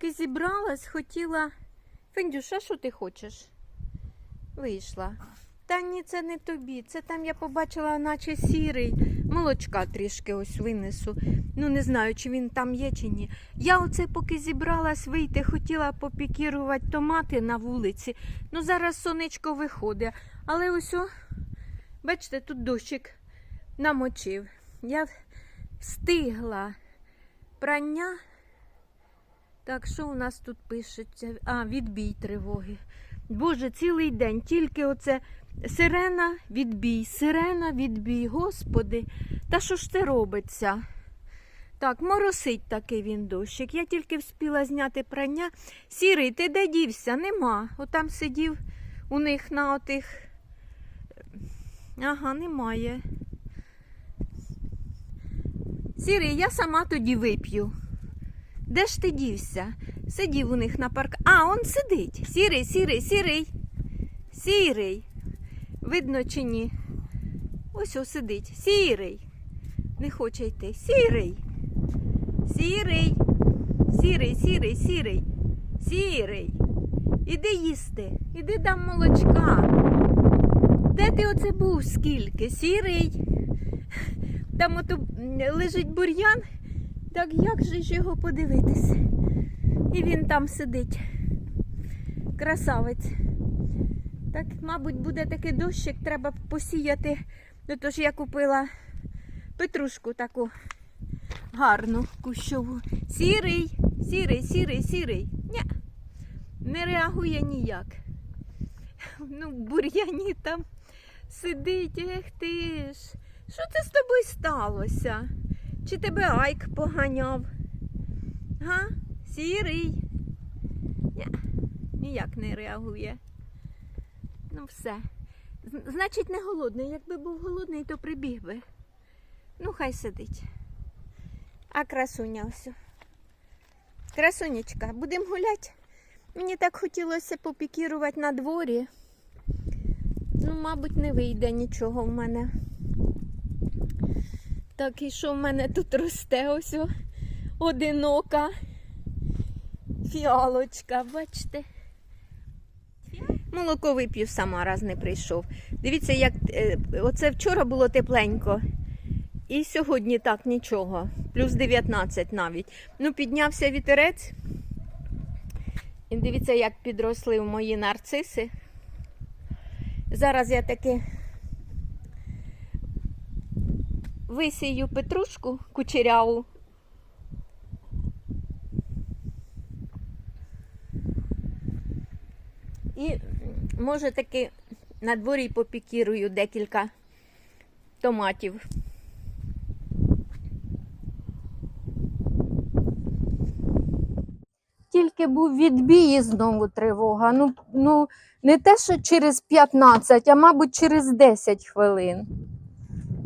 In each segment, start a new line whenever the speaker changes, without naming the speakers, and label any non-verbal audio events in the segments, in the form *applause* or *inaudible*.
поки зібралась, хотіла. Фендюша, що ти хочеш? Вийшла. Та ні, це не тобі. Це там я побачила, наче сірий. Молочка трішки ось винесу. Ну, не знаю, чи він там є, чи ні. Я оце поки зібралась вийти, хотіла попікірувати томати на вулиці. Ну, зараз сонечко виходить. Але ось, о, бачите, тут дощик намочив. Я встигла прання. Так, що у нас тут пишеться? А, відбій тривоги. Боже, цілий день тільки оце сирена, відбій, сирена, відбій. Господи, та що ж це робиться? Так, моросить такий він дощик. Я тільки вспіла зняти прання. Сірий, ти де дівся? Нема. Отам сидів у них на отих. Ага, немає. Сірий, я сама тоді вип'ю. Де ж ти дівся? Сидів у них на парк. А, он сидить. Сірий, сірий, сірий. Сірий. Видно чи ні? Ось ось сидить. Сірий. Не хоче йти. Сірий. Сірий. Сірий, сірий, сірий. Сірий. Іди їсти. Іди дам молочка. Де ти оце був скільки? Сірий. Там ото лежить бур'ян. Так як же ж його подивитися? І він там сидить. Красавець. Так, мабуть, буде такий дощик, треба посіяти. Ну, Тож я купила петрушку таку гарну кущову. Сірий, сірий, сірий, сірий. Ня. Не реагує ніяк. Ну, бур'яні там сидить, ех ти ж. Що це з тобою сталося? Чи тебе Айк поганяв? Га? Сірий? Ня, ніяк не реагує. Ну все. Значить, не голодний. Якби був голодний, то прибіг би. Ну, хай сидить. А красуня ось. Красунечка, будемо гуляти. Мені так хотілося попікірувати на дворі. Ну, мабуть, не вийде нічого в мене. Так, і що в мене тут росте ось одинока фіалочка, бачите? Молоко вип'ю сама, раз не прийшов. Дивіться, як е, оце вчора було тепленько. І сьогодні так нічого. Плюс 19 навіть. Ну, піднявся вітерець. І дивіться, як підросли мої нарциси. Зараз я таки висію петрушку кучеряву. І може таки на дворі попікірую декілька томатів. Тільки був відбій і знову тривога. Ну, ну, не те, що через 15, а мабуть через 10 хвилин.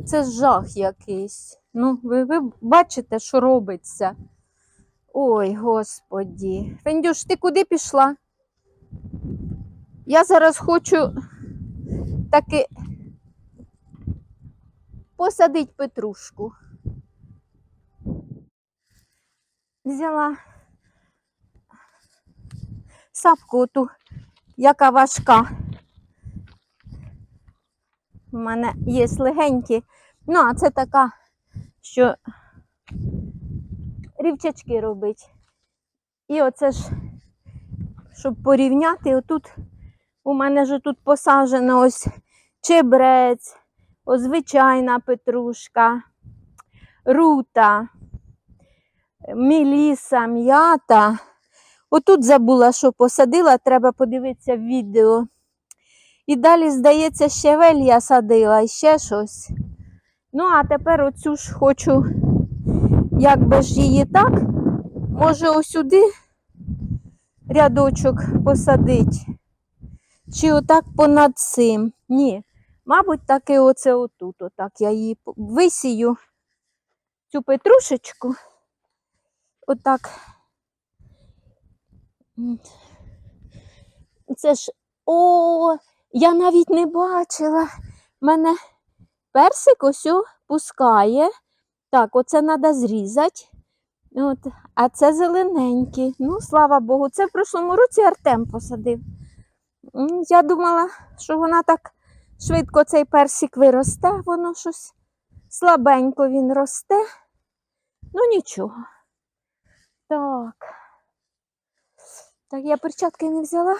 Це жах якийсь. Ну, ви, ви бачите, що робиться. Ой, господі. Фендюш, ти куди пішла? Я зараз хочу таки посадити петрушку. Взяла сапку ту, яка важка. У мене є легенькі. Ну, а це така, що рівчачки робить. І оце ж, щоб порівняти, отут у мене ж тут посаджено ось чебрець, ось звичайна петрушка, рута, міліса, м'ята. Отут забула, що посадила, треба подивитися відео. І далі, здається, щавель я садила і ще щось. Ну, а тепер оцю ж хочу, як би ж її так, може осюди рядочок посадити. Чи отак понад цим? Ні. Мабуть, так і оце отут. Отак я її висію, цю петрушечку. Отак. Це ж, о, я навіть не бачила. Мене персик ось пускає. Так, оце треба зрізати. От, а це зелененький. Ну, слава Богу, це в прошлому році Артем посадив. Я думала, що вона так швидко цей персик виросте, воно щось слабенько він росте. Ну нічого. Так. Так, я перчатки не взяла,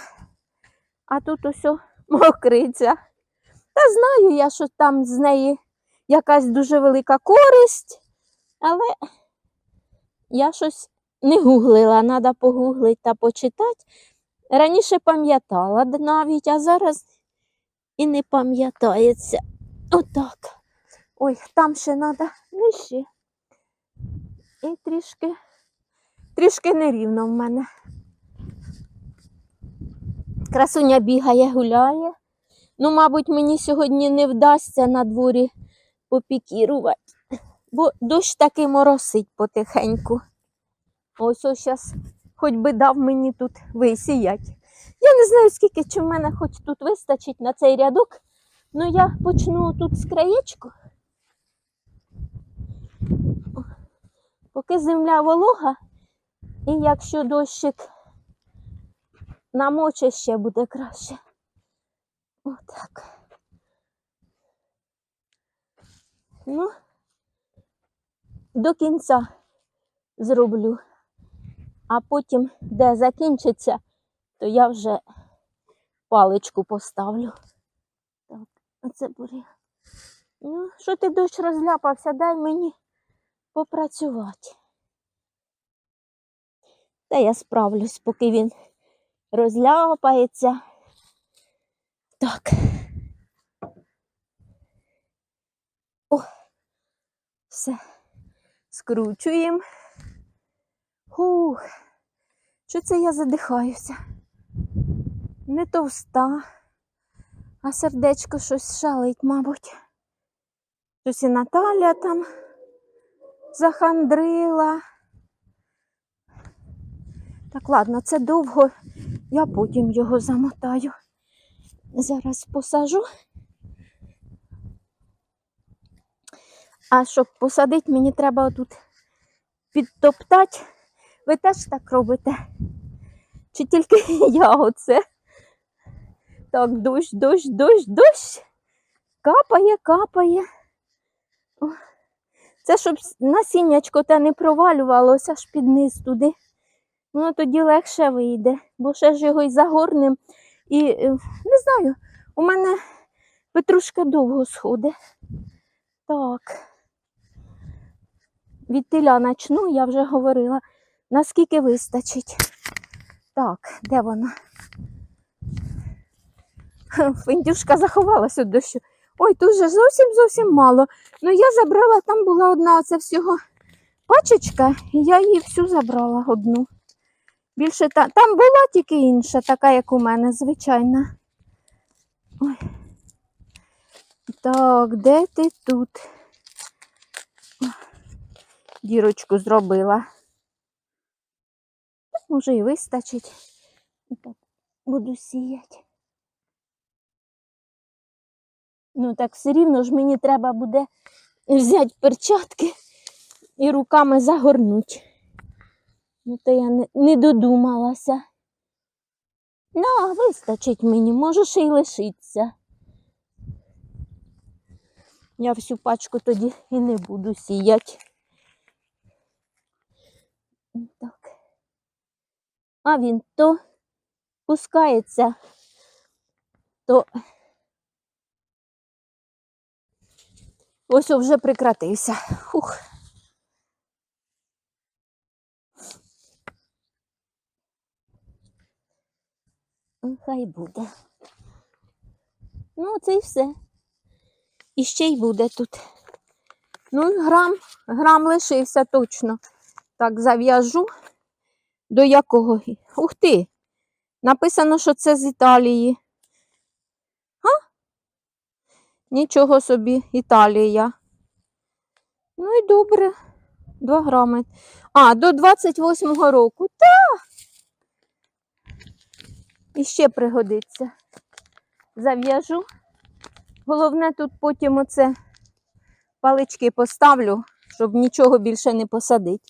а тут ось мокриця. Та знаю я, що там з неї якась дуже велика користь, але я щось не гуглила, треба погуглити та почитати. Раніше пам'ятала навіть, а зараз і не пам'ятається. Отак. Ой, там ще треба нижче. І трішки, трішки нерівно в мене. Красуня бігає, гуляє. Ну, мабуть, мені сьогодні не вдасться на дворі попікірувати, бо дощ таки моросить потихеньку. Ось ось зараз хоч би дав мені тут висіять. Я не знаю, скільки чи в мене хоч тут вистачить на цей рядок. Ну я почну тут з краєчку. Поки земля волога, і якщо дощик намоче, ще буде краще. Отак. Ну, до кінця зроблю. А потім, де закінчиться, то я вже паличку поставлю. Так, оце буря. Ну, що ти дощ розляпався, дай мені попрацювати. Та я справлюсь, поки він розляпається. Так. О, все. Скручуємо. Хух. Що це я задихаюся? Не товста, а сердечко щось шалить, мабуть. Щось і Наталя там захандрила. Так, ладно, це довго, я потім його замотаю. Зараз посажу. А щоб посадити, мені треба тут підтоптати. Ви теж так робите? Чи тільки *laughs* я оце? Так, дощ, дощ, дощ, дощ. Капає, капає. Це щоб насіннячко те не провалювалося аж під низ туди. Воно тоді легше вийде, бо ще ж його і загорнем. І е, не знаю, у мене петрушка довго сходить. Так. Від теля начну, я вже говорила, наскільки вистачить. Так, де вона? Фіндюшка заховалась від дощу. Ой, тут же зовсім зовсім мало. Ну я забрала, там була одна оце всього пачечка, і я її всю забрала одну. Більше та... там була тільки інша, така, як у мене, звичайна. Ой. Так, де ти тут? О, Дірочку зробила. Може і вистачить. Так, буду сіяти. Ну так все рівно ж мені треба буде взяти перчатки і руками загорнути. Ну, то я не, не додумалася. Ну, вистачить мені, може ще й лишиться. Я всю пачку тоді і не буду сіяти. Так. А він то пускається, то ось вже прекратився. Фух. Хай буде. Ну, це і все. І ще й буде тут. Ну, грам, грам лишився точно. Так, зав'яжу. До якого? Ух ти! Написано, що це з Італії. А? Нічого собі, Італія. Ну і добре. Два грами. А, до 28-го року. Та! І ще пригодиться. Зав'яжу. Головне, тут потім оце палички поставлю, щоб нічого більше не посадити.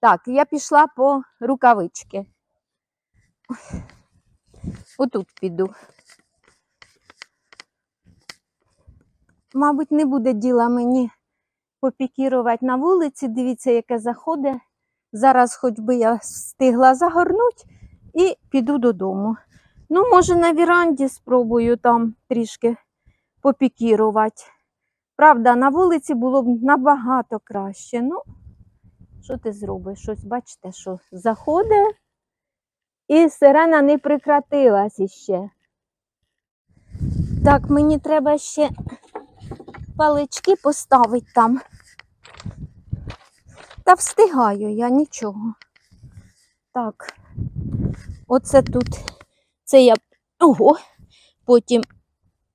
Так, я пішла по рукавички. Отут піду. Мабуть, не буде діла мені попікірувати на вулиці. Дивіться, яке заходить. Зараз хоч би я встигла загорнути і піду додому. Ну, може, на віранді спробую там трішки попікірувати. Правда, на вулиці було б набагато краще. Ну, що ти зробиш? Щось, бачите, що заходить, і сирена не прекратилась іще. Так, мені треба ще палички поставити там. Та встигаю я нічого. Так, оце тут. Це я ого, потім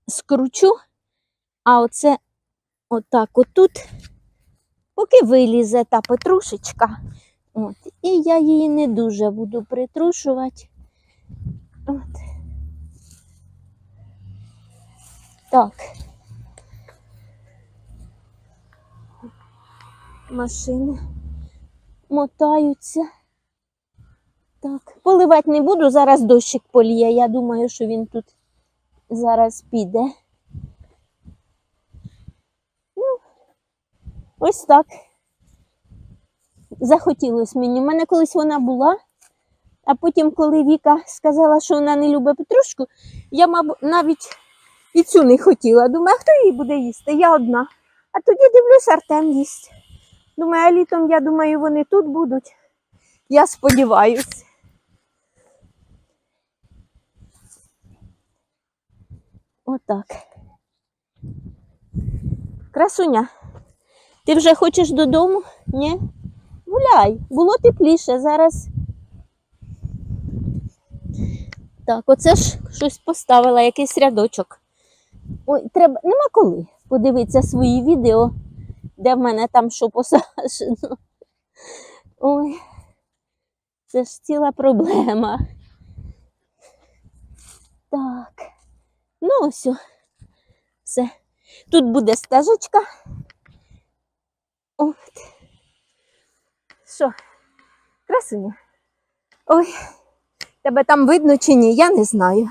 скручу, а оце отак отут, поки вилізе та петрушечка. От, і я її не дуже буду притрушувати. От. Так. Машини мотаються. Так, поливати не буду, зараз дощик поліє. Я думаю, що він тут зараз піде. Ну, ось так. Захотілося мені. У мене колись вона була, а потім, коли Віка сказала, що вона не любить петрушку, я, мабуть, навіть і цю не хотіла. Думаю, а хто її буде їсти? Я одна. А тоді дивлюсь, Артем їсть. Думаю, а літом, я думаю, вони тут будуть. Я сподіваюся. Отак. Красуня, ти вже хочеш додому? Ні? Гуляй, було тепліше зараз. Так, оце ж щось поставила, якийсь рядочок. Ой, треба, нема коли подивитися свої відео, де в мене там що посаджено. Ой, це ж ціла проблема. Так. Ну, ось. Все. Тут буде стежечка. От. Що? Красуня? Ой, тебе там видно чи ні? Я не знаю.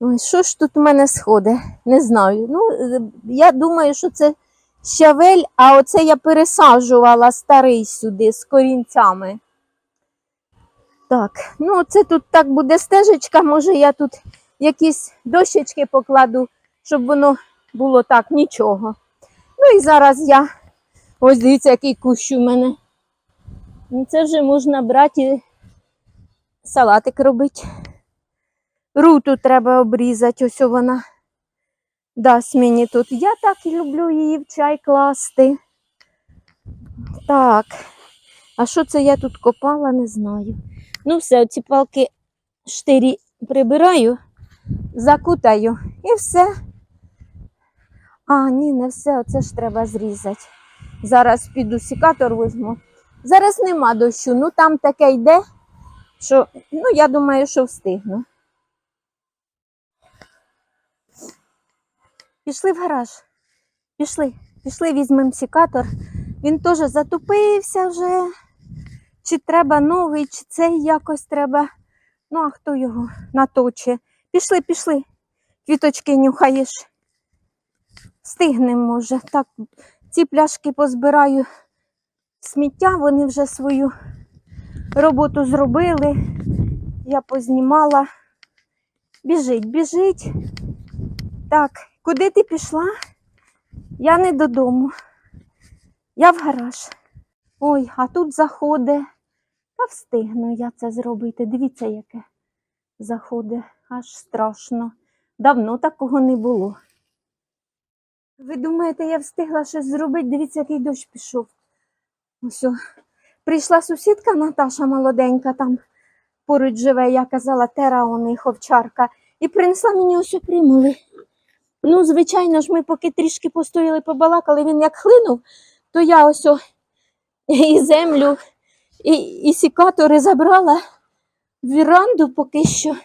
Ой, що ж тут у мене сходить? Не знаю. Ну, е, я думаю, що це щавель, а оце я пересаджувала старий сюди з корінцями. Так, ну це тут так буде стежечка, може я тут якісь дощечки покладу, щоб воно було так, нічого. Ну і зараз я. Ось дивіться, який кущ у мене. Ну, Це вже можна брати і салатик робити. Руту треба обрізати, ось вона дасть мені тут. Я так і люблю її в чай класти. Так. А що це я тут копала, не знаю. Ну, все, оці палки штирі прибираю, закутаю і все. А, ні, не все, оце ж треба зрізати. Зараз піду сікатор візьму. Зараз нема дощу, ну там таке йде, що ну, я думаю, що встигну. Пішли в гараж. Пішли, пішли, візьмемо сікатор. Він теж затупився вже. Чи треба новий, чи цей якось треба. Ну, а хто його наточе? Пішли, пішли. Квіточки нюхаєш. Встигнемо, може. Так, ці пляшки позбираю сміття, вони вже свою роботу зробили. Я познімала. Біжить, біжить. Так, куди ти пішла? Я не додому. Я в гараж. Ой, а тут заходить. Та встигну я це зробити. Дивіться, яке заходить. Аж страшно. Давно такого не було. Ви думаєте, я встигла щось зробити? Дивіться, який дощ пішов. Ось. Прийшла сусідка Наташа молоденька, там поруч живе, я казала, тера у них овчарка, і принесла мені ось примули. Ну, звичайно ж, ми поки трішки постояли, побалакали, він як хлинув, то я ось і землю, і, і сікатори забрала в віранду поки що.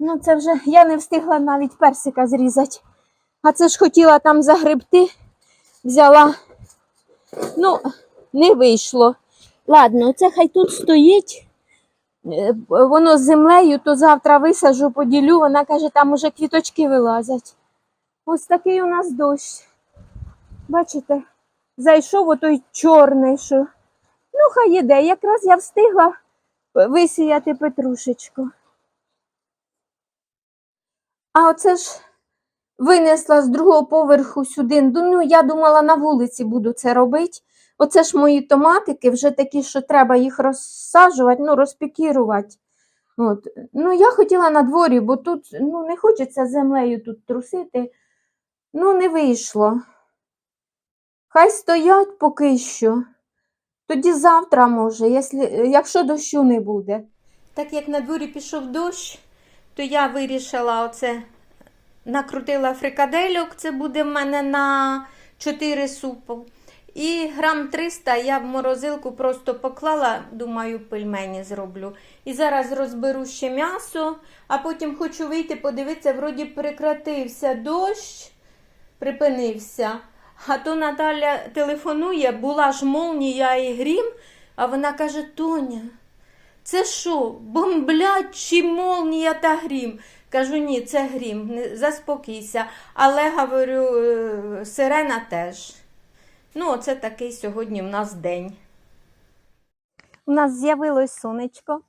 Ну, це вже я не встигла навіть персика зрізати. А це ж хотіла там загребти, взяла. Ну, не вийшло. Ладно, це хай тут стоїть. Е, Воно з землею, то завтра висажу, поділю. Вона каже, там уже квіточки вилазять. Ось такий у нас дощ. Бачите, зайшов отой чорний, що. Ну, хай іде. Якраз я встигла висіяти петрушечку. А оце ж винесла з другого поверху сюди. Ну, я думала, на вулиці буду це робити. Оце ж мої томатики, вже такі, що треба їх розсаджувати, ну, розпікірувати. От. Ну, я хотіла на дворі, бо тут ну, не хочеться землею тут трусити. Ну, не вийшло. Хай стоять поки що. Тоді завтра, може, якщо дощу не буде. Так як на дворі пішов дощ, то я вирішила оце накрутила фрикадельок, це буде в мене на 4 супу. І грам 300 я в морозилку просто поклала, думаю, пельмені зроблю. І зараз розберу ще м'ясо, а потім хочу вийти, подивитися, вроді прекратився дощ, припинився. А то Наталя телефонує, була ж молнія і грім, а вона каже: Тоня, це що, бомблять чи молнія та грім? Кажу, ні, це грім, заспокійся. Але говорю, е, сирена теж. Ну, оце такий сьогодні в нас день. У нас з'явилось сонечко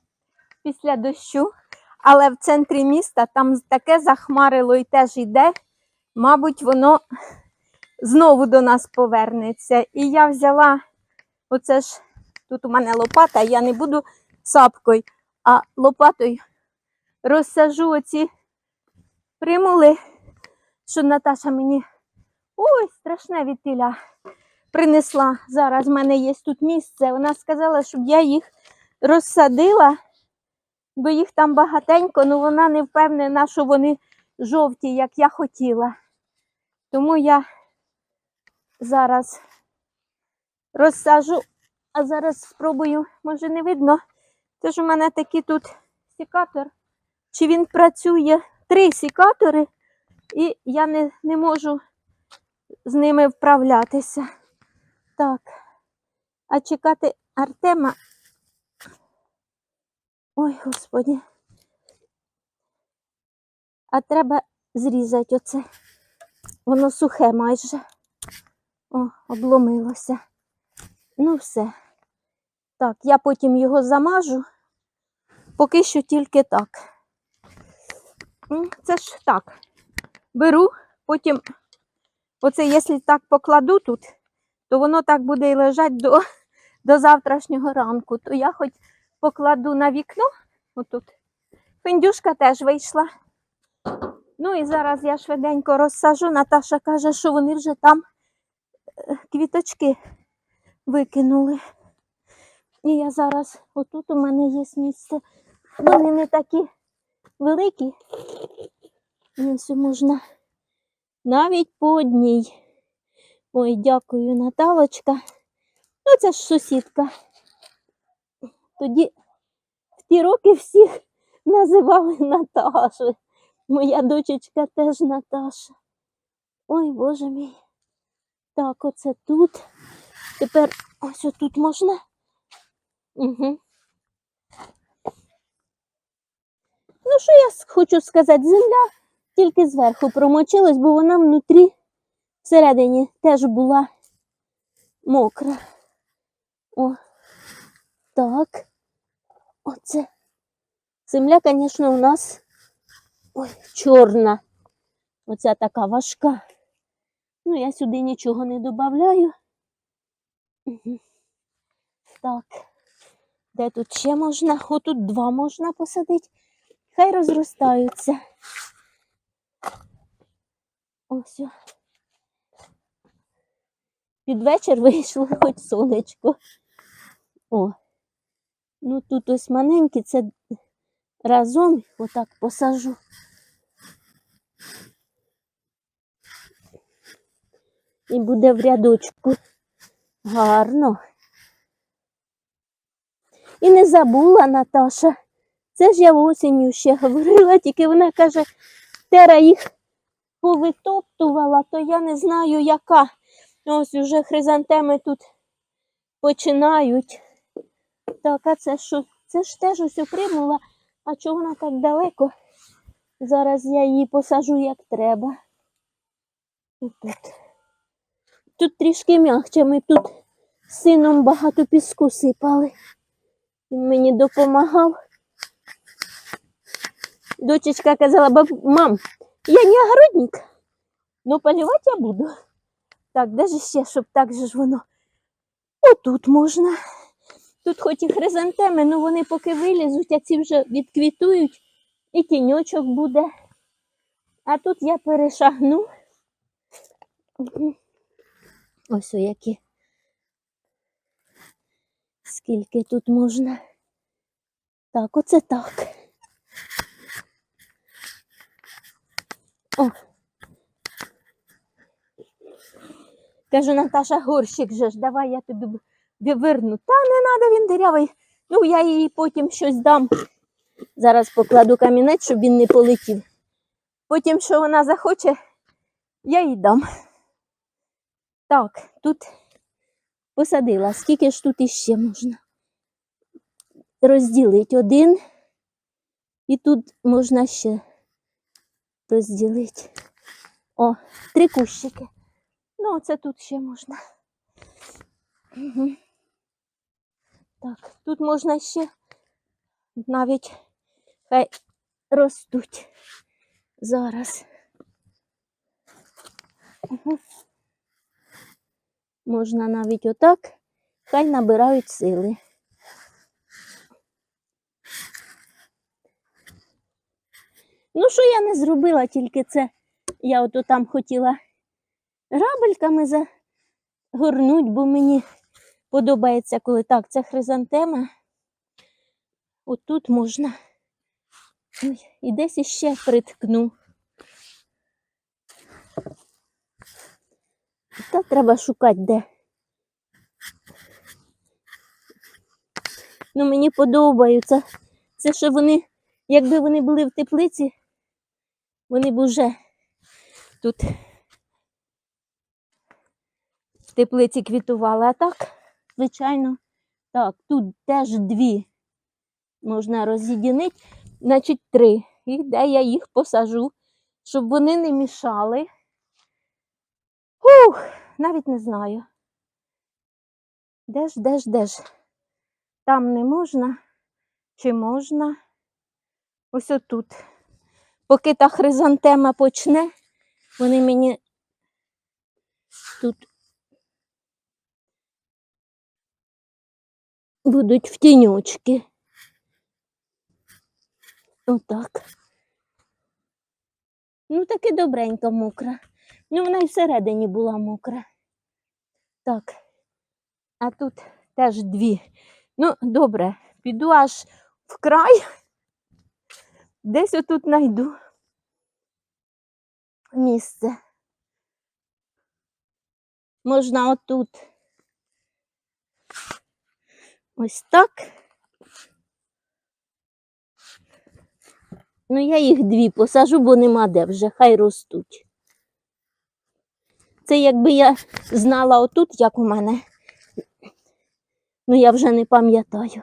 після дощу, але в центрі міста там таке захмарило і теж йде. Мабуть, воно знову до нас повернеться. І я взяла, оце ж тут у мене лопата, я не буду сапкою, а лопатою розсажу оці примули, що Наташа мені ой, страшне відтіля принесла. Зараз в мене є тут місце. Вона сказала, щоб я їх розсадила, бо їх там багатенько, але вона не впевнена, що вони жовті, як я хотіла. Тому я зараз розсажу, а зараз спробую, може не видно. Це ж у мене такий тут сікатор. Чи він працює? Три сікатори, і я не, не можу з ними вправлятися. Так. А чекати Артема. Ой, господі. А треба зрізати оце. Воно сухе майже. О, обломилося. Ну, все. Так, я потім його замажу. Поки що тільки так. Це ж так. Беру, потім, оце, якщо так покладу тут, то воно так буде і лежати до, до завтрашнього ранку. То я хоч покладу на вікно, отут. Фіндюшка теж вийшла. Ну і зараз я швиденько розсажу. Наташа каже, що вони вже там е, квіточки викинули. І я зараз, отут у мене є місце. Вони не такі великі. Ось можна навіть по одній. Ой, дякую, Наталочка. Ну, це ж сусідка. Тоді в ті роки всіх називали Наташою. Моя дочечка теж Наташа. Ой, боже мій. Так, оце тут. Тепер ось тут можна. Угу. Ну, що я хочу сказати, земля тільки зверху промочилась, бо вона внутрі всередині теж була мокра. О, так. Оце. Земля, звісно, у нас ой, чорна. Оця така важка. Ну, я сюди нічого не додаю. Так. Де тут ще можна? *laughs* Отут два можна посадити. Хай розростаються. Ось. Під вечір *laughs* вийшло хоч сонечко. О. Ну тут ось маленькі, це разом отак посажу. І буде в рядочку. Гарно. І не забула Наташа. Це ж я осінню ще говорила, тільки вона каже, Тера їх повитоптувала, то я не знаю, яка. Ось уже хризантеми тут починають
Так, а це що? Це ж теж ось окримула. А чого вона так далеко? Зараз я її посажу як треба. Тут. Тут трішки м'ягче. Ми тут сином багато піску сипали. Він мені допомагав. Дочечка казала, баб, мам, я не огородник, но поливати я буду. Так, де ж ще, щоб так же ж воно. Отут можна. Тут хоч і хризантеми, але вони поки вилізуть, а ці вже відквітують і тіньочок буде. А тут я перешагну. Ось о які. Скільки тут можна. Так, оце так. О. Кажу, Наташа, горщик же ж, давай я тобі виверну. Та не треба, він дирявий. Ну, я їй потім щось дам. Зараз покладу камінець, щоб він не полетів. Потім, що вона захоче, я їй дам. Так, тут посадила. Скільки ж тут іще можна? Розділити один. І тут можна ще розділити. О, три кущики. Ну, це тут ще можна. Угу. Так, тут можна ще навіть хай ростуть зараз. Угу. Можна навіть отак, хай набирають сили. Ну, що я не зробила, тільки це я ото там хотіла грабельками загорнуть, бо мені подобається, коли так, це хризантема. Отут можна. Ой, і десь іще приткну. Та треба шукати де. Ну, мені подобаються. Це що вони, якби вони були в теплиці, вони б уже тут в теплиці квітували. А так, звичайно, так, тут теж дві можна роз'єдинити, значить три. І де я їх посажу, щоб вони не мішали. Ух, навіть не знаю. Де ж, де ж, де ж? Там не можна, чи можна? Ось отут. Поки та хризантема почне, вони мені тут будуть в тіньочки. Отак. Ну, таки добренько мокра. Ну, вона і всередині була мокра. Так. А тут теж дві. Ну, добре, піду аж в край. Десь отут знайду місце. Можна отут. Ось так. Ну, я їх дві посажу, бо нема де вже, хай ростуть. Це якби я знала отут, як у мене. Ну, я вже не пам'ятаю.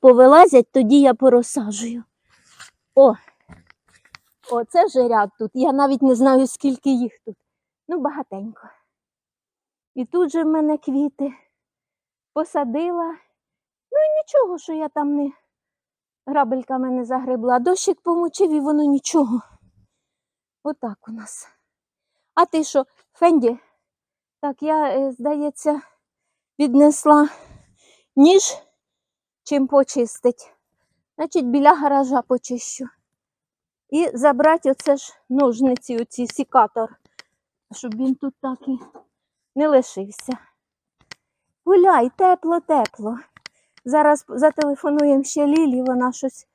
Повилазять, тоді я порозсаджую. О, о, це вже ряд тут. Я навіть не знаю, скільки їх тут. Ну, багатенько. І тут же в мене квіти посадила. Ну і нічого, що я там не грабельками не загребла. Дощик помочив і воно нічого. Отак у нас. А ти що, Фенді? Так, я, е, здається, віднесла ніж, чим почистить. Значить, біля гаража почищу. І забрати оце ж ножниці, оці сікатор, щоб він тут так і не лишився. Гуляй, тепло, тепло. Зараз зателефонуємо ще Лілі, вона щось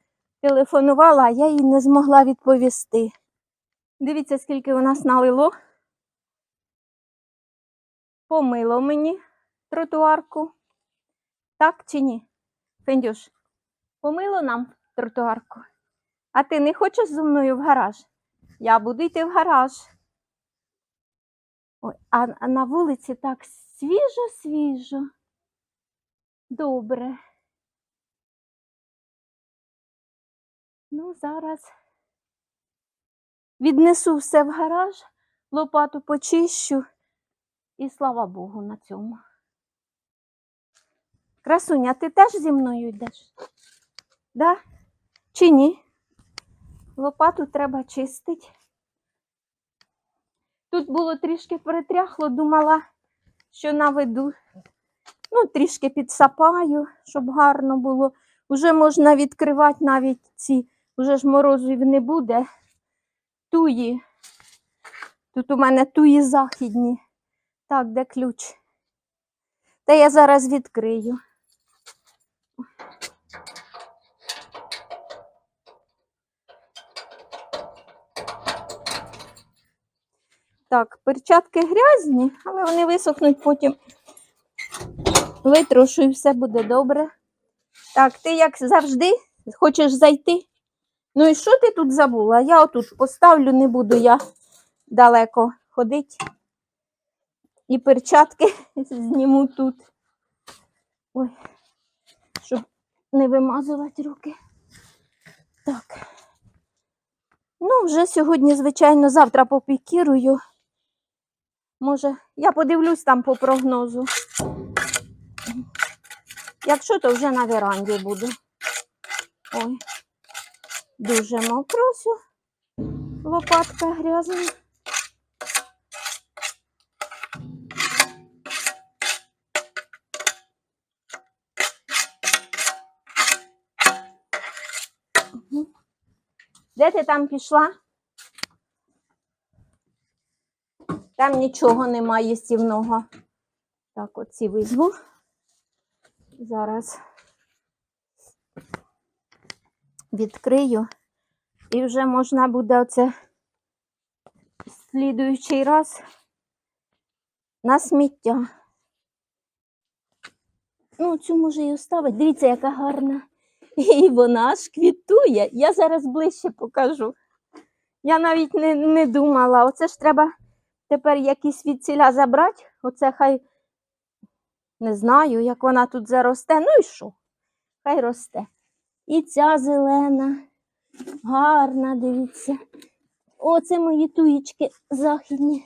телефонувала, а я їй не змогла відповісти. Дивіться, скільки у нас налило. Помило мені тротуарку. Так чи ні? Фендюш, помило нам тротуарку. А ти не хочеш зі мною в гараж? Я буду йти в гараж. Ой, а на вулиці так свіжо-свіжо. Добре. Ну, зараз віднесу все в гараж, лопату почищу і слава Богу на цьому. Красуня, ти теж зі мною йдеш? Да? Чи ні? Лопату треба чистити. Тут було трішки перетряхло, думала, що наведу. Ну, трішки підсапаю, щоб гарно було. Уже можна відкривати навіть ці, уже ж морозів не буде. Туї. Тут у мене туї західні. Так, де ключ? Та я зараз відкрию. Так, перчатки грязні, але вони висохнуть потім. Витрушу і все буде добре. Так, ти як завжди хочеш зайти? Ну і що ти тут забула? Я отут поставлю, не буду я далеко ходити. І перчатки *laughs* зніму тут. Ой, щоб не вимазувати руки. Так. Ну, вже сьогодні, звичайно, завтра попікірую. Може, я подивлюсь там по прогнозу. Якщо, то вже на веранді буду. Ой, дуже мокро все. Лопатка грязна. Де ти там пішла? Там нічого немає стівного. Так, оці визву. Зараз відкрию. І вже можна буде оце слідуючий раз на сміття. Ну, цю може і оставити. Дивіться, яка гарна. І вона ж квітує. Я зараз ближче покажу. Я навіть не, не думала. Оце ж треба тепер якісь відціля забрати. Оце хай не знаю, як вона тут заросте. Ну і що? Хай росте. І ця зелена, гарна, дивіться. Оце мої туєчки західні.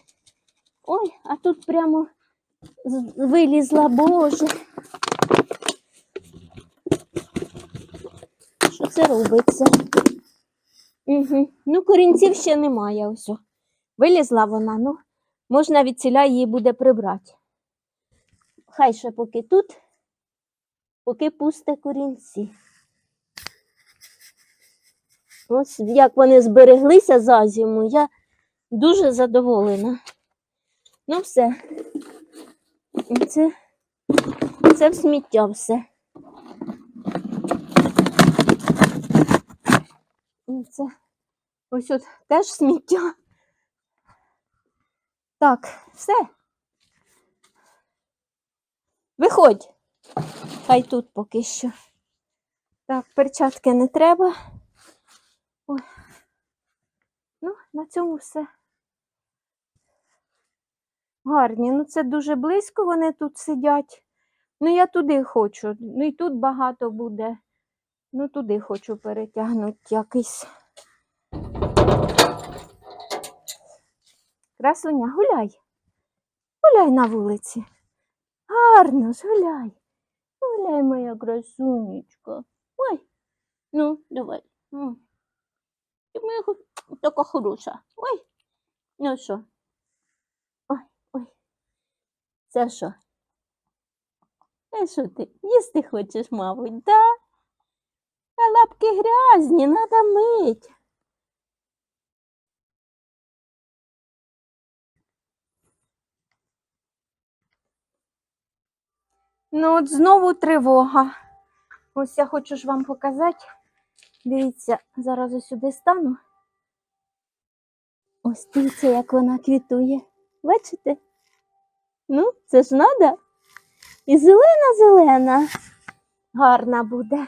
Ой, а тут прямо вилізла, боже. Що це робиться? Угу. Ну, корінців ще немає. Ось. Вилізла вона, ну, можна від ціля її буде прибрати. Хай ще поки тут, поки пусте корінці. Ось як вони збереглися за зиму, я дуже задоволена. Ну, все. Це, це в сміття все. Це ось от теж сміття. Так, все. Виходь. Хай тут поки що. Так, перчатки не треба. Ой. Ну, на цьому все. Гарні. Ну, це дуже близько вони тут сидять. Ну, я туди хочу. Ну і тут багато буде. Ну, туди хочу перетягнути якийсь. Красуня, гуляй. Гуляй на вулиці. Гарно ж гуляй. Гуляй, моя красунечка. Ой. Ну, давай. М. Ти моя хо- така хороша. Ой. Ну що? Ой, ой. Це що? Е, що ти? Їсти хочеш, мабуть, да? А лапки грязні, надо мить. Ну, от знову тривога. Ось я хочу ж вам показати. Дивіться, зараз сюди стану. Ось дивіться, як вона квітує. Бачите? Ну, це ж надо. І зелена-зелена. Гарна буде.